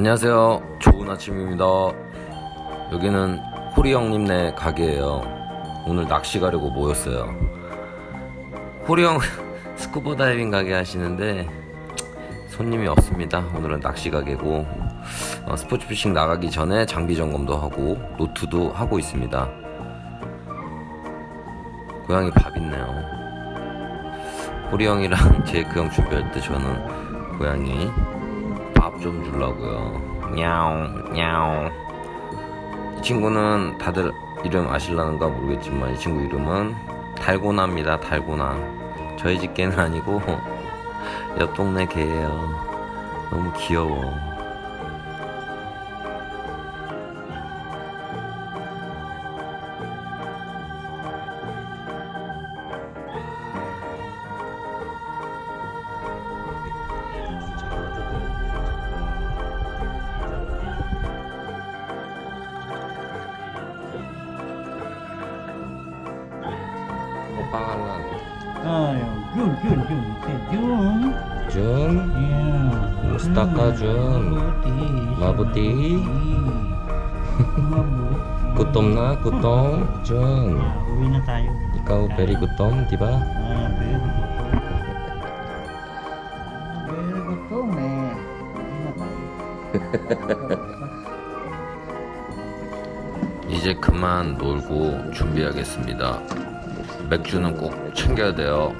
안녕하세요. 좋은 아침입니다. 여기는 호리 형님네 가게예요. 오늘 낚시 가려고 모였어요. 호리 형 스쿠버 다이빙 가게 하시는데 손님이 없습니다. 오늘은 낚시 가게고 어, 스포츠 피싱 나가기 전에 장비 점검도 하고 노트도 하고 있습니다. 고양이 밥 있네요. 호리 형이랑 제이크 형 준비할 때 저는 고양이 밥 좀 주려고요. 냐옹 냐옹. 이 친구는 다들 이름 아실라는가 모르겠지만 이 친구 이름은 달고나입니다. 달고나. 저희 집 개는 아니고 옆 동네 개예요. 너무 귀여워. 아유, 준, 준, 준, 준, 준. 준. Mustaka Jun. Mabuti. Gutom na, gutom. Jun. Uwi na tayo. Ikaw very gutom, di ba? Ah, very gutom. Very gutom eh. Uwi na tayo. 이제 그만 놀고 준비하겠습니다. 맥주는 꼭 챙겨야 돼요.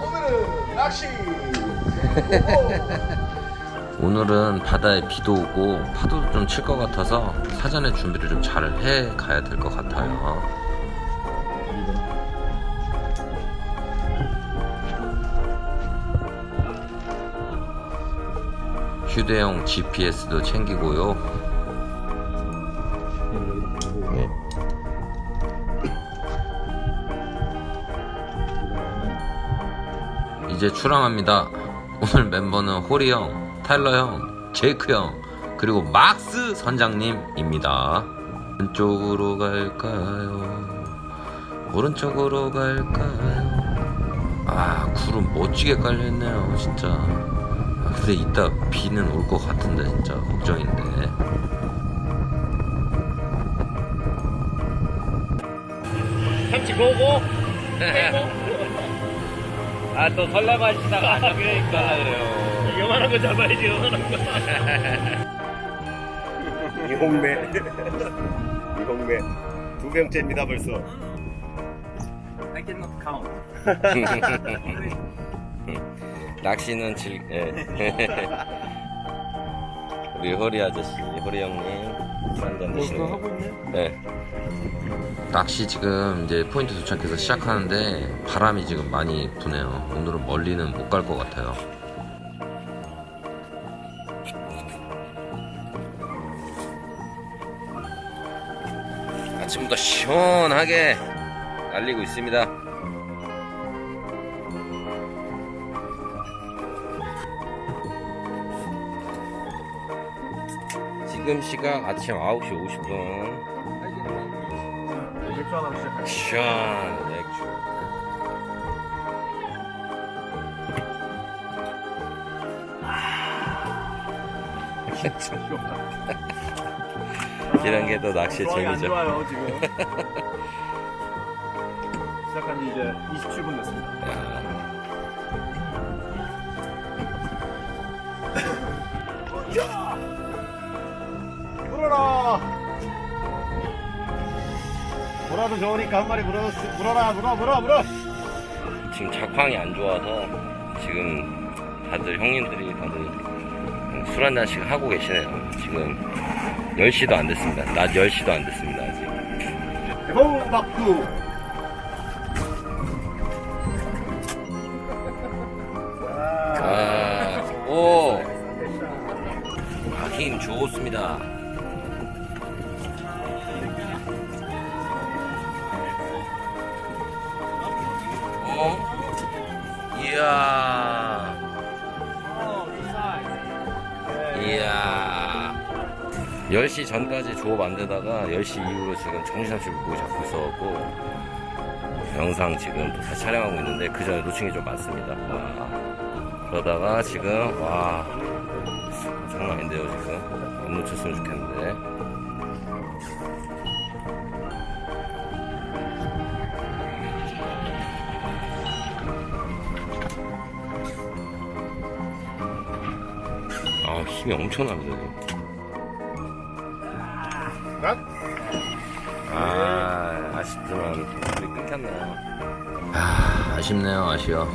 오늘은 낚시 오늘은 바다에 비도 오고 파도도 좀 칠 것 같아서 사전에 준비를 좀 잘 해 가야 될 것 같아요. 휴대용 GPS도 챙기고요. 네. 이제 출항합니다. 오늘 멤버는 호리 형, 타일러 형, 제이크 형, 그리고 막스 선장님입니다. 왼쪽으로 갈까요? 오른쪽으로 갈까요? 아, 구름 멋지게 깔려있네요, 진짜. 아, 근데 이따 비는 올 것 같은데, 진짜. 걱정인데. 참치 보고 아 또 설레발치다가 안 잡히니까. 그래요 요만한 거 잡아야지 요만한 거. 이홍매 이홍매 두 병째입니다 벌써. I cannot count. 낚시는 즐, 예. 우리 호리 아저씨, 호리 형님, 술 한잔 드시네요. 네. 낚시 지금 이제 포인트 도착해서 시작하는데 바람이 지금 많이 부네요. 오늘은 멀리는 못 갈 것 같아요. 아침부터 시원하게 날리고 있습니다. 지금 시각 아침 9시 50분. 맥주 하나 시작할게요 시원 맥주. 이런 게또안 재미죠. 좋아요 지금 시작한 지 이제 27분 됐습니다 야, 물 물어도 좋으니까 한 마리 물어 물어라 물어 물어 물어 지금 작황이 안 좋아서 지금 다들 형님들이 다들 술 한잔씩 하고 계시네요. 지금 10시도 안 됐습니다. 낮 10시도 안 됐습니다. 아직. 대봉박두 아, 오! 아, 힘 좋습니다. 이야. 이야. 10시 전까지 조업 안 되다가 10시 이후로 지금 정신없이 물고 잡고 있어갖고 영상 지금 또 다시 촬영하고 있는데 그 전에 게좀 많습니다. 와. 그러다가 지금 와 장난 아닌데요 지금 안 놓쳤으면 좋겠는데 힘이 엄청납니다 지금 아. 아쉽지만 우리 끊겼네요. 아 아쉽네요 아쉬워.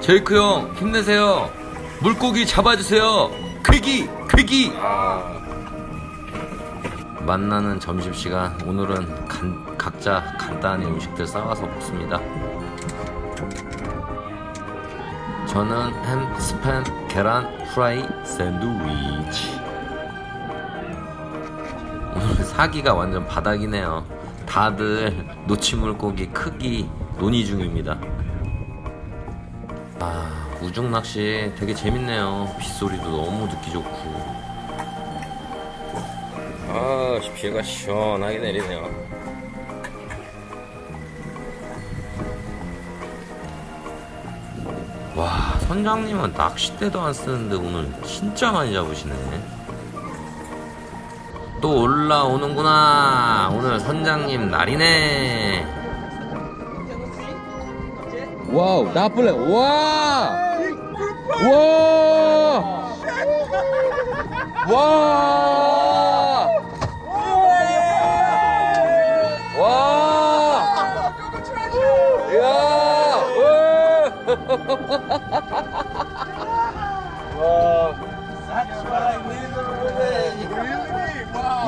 제이크 형 힘내세요. 물고기 잡아주세요. 쾌기 쾌기. 만나는 점심시간 오늘은 간- 각자 간단히 음식들 싸와서 먹습니다 저는 햄 스팸 계란 프라이 샌드위치. 오늘 사기가 완전 바닥이네요. 다들 노치 물고기 크기 논의 중입니다. 아 우중 낚시 되게 재밌네요. 빗소리도 너무 듣기 좋고. 아 비가 시원하게 내리네요 와 선장님은 낚싯대도 안 쓰는데 오늘 진짜 많이 잡으시네 또 올라오는구나 오늘 선장님 날이네 와우 와 와! 와! 와!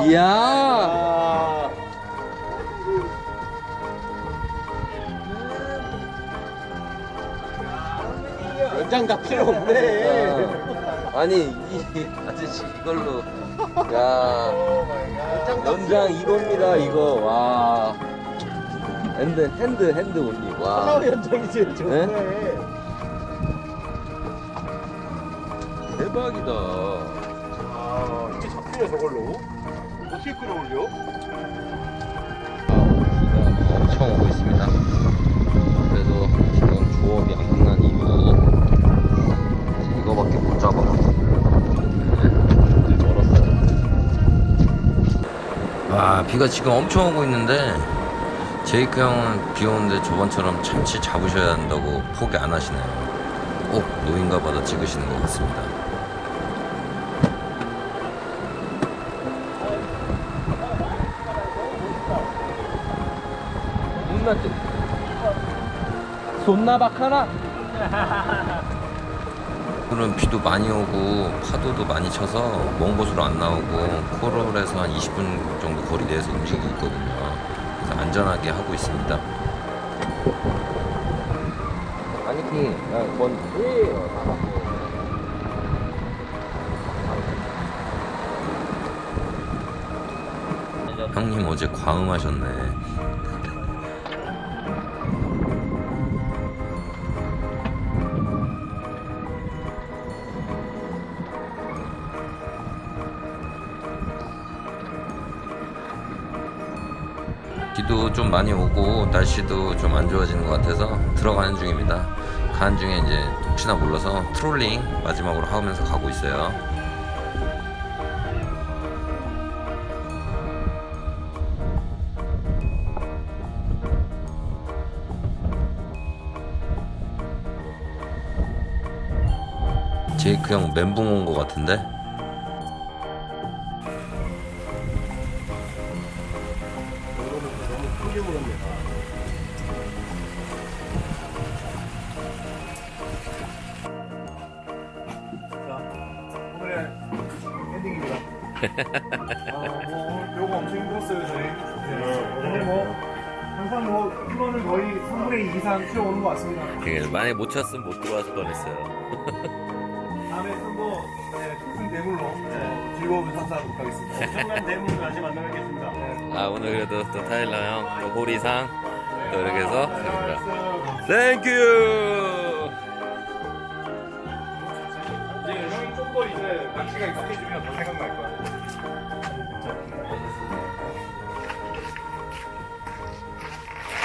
이야! 연장가 필요 없네. 아니 이 아저씨 이걸로. 야. 연장 이겁니다 이거. 와 핸드 핸드 핸드 온리 와. 연장이 제일 좋네. 대박이다. 아, 이게 잡히네 저걸로. 어떻게 끌어올려? 비가 엄청 오고 있습니다. 그래도 지금 조업이 안 끝난 이유. 이거밖에 못 잡아가지고 멀었어요. 와 비가 지금 엄청 오고 있는데 제이크 형은 비 오는데 저번처럼 참치 잡으셔야 한다고 포기 안 하시네요 꼭 노인가 봐도 찍으시는 것 같습니다 눈났지? 손나 박하나? 오늘은 비도 많이 오고 파도도 많이 쳐서 먼 곳으로 안 나오고 코럴에서 한 20분 정도 거리 내에서 움직이고 있거든요. 안전하게 하고 있습니다. 아니, 뭔, 형님 어제 과음하셨네. 비도 좀 많이 오고 날씨도 좀 안 좋아지는 것 같아서 들어가는 중입니다. 가는 중에 이제 혹시나 몰라서 트롤링 마지막으로 하면서 가고 있어요. 제이크 형 멘붕 온 것 같은데? 엔딩입니다. 아, 뭐 요거 엄청 힘들었어요 저희. 네. 오늘 뭐 항상 뭐 플런을 거의 3분의 2 이상 키워오는 것 같습니다. 예, 만약에 못 쳤으면 못 들어왔을 뻔했어요. 다음에 좀더 네, 큰 대물로 네, 즐거운 선사하도록 하겠습니다. 엄청난 대물을 다시 만나뵙겠습니다. 네. 아 오늘 그래도 또 타일러 형, 또 호리상 또 이렇게 해서 됩니다. 수고하셨어요. 땡큐. 이제 낚시가 익숙해지면 더 생각날 거야.